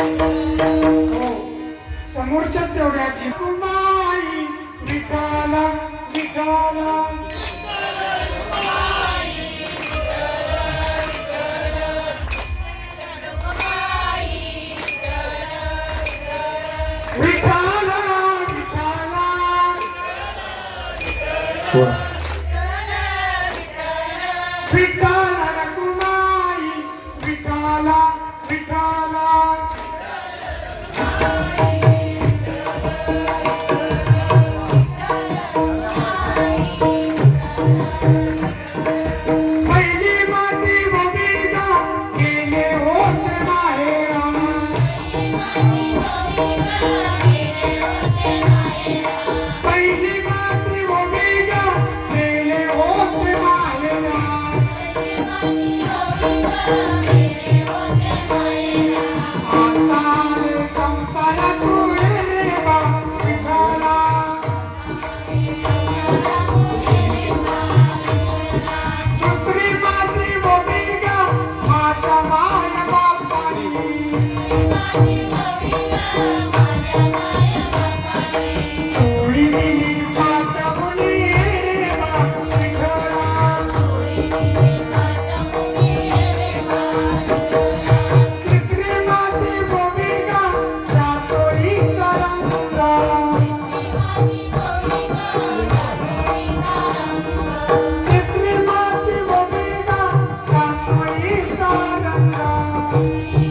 हो, समोरच्याच तेवढ्या चिकुमाई विठाला सोळा विठाला रघुमाई विठाला Vita Amén.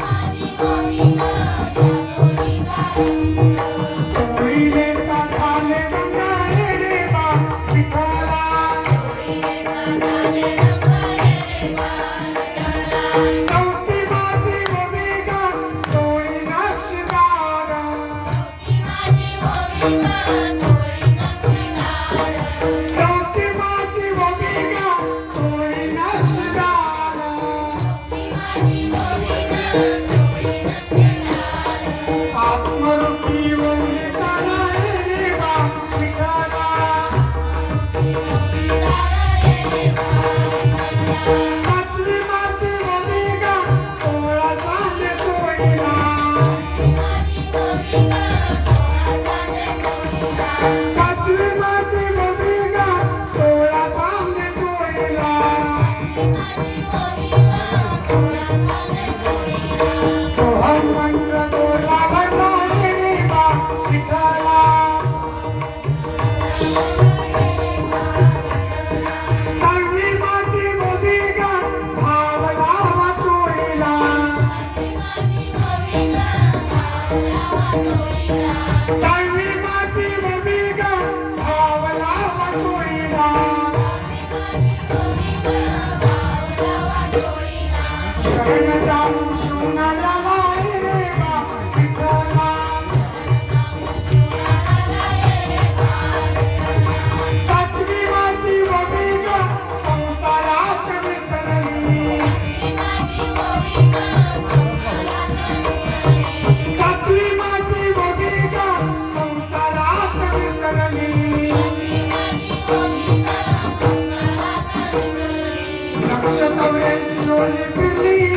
Shut up, bitch, you're living me.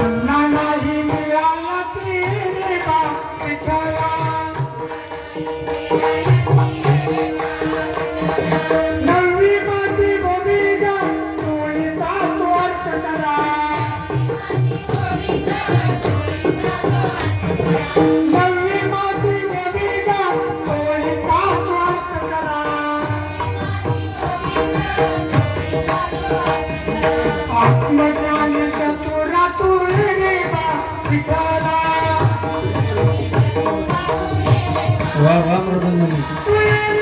哇哇，我的妈咪！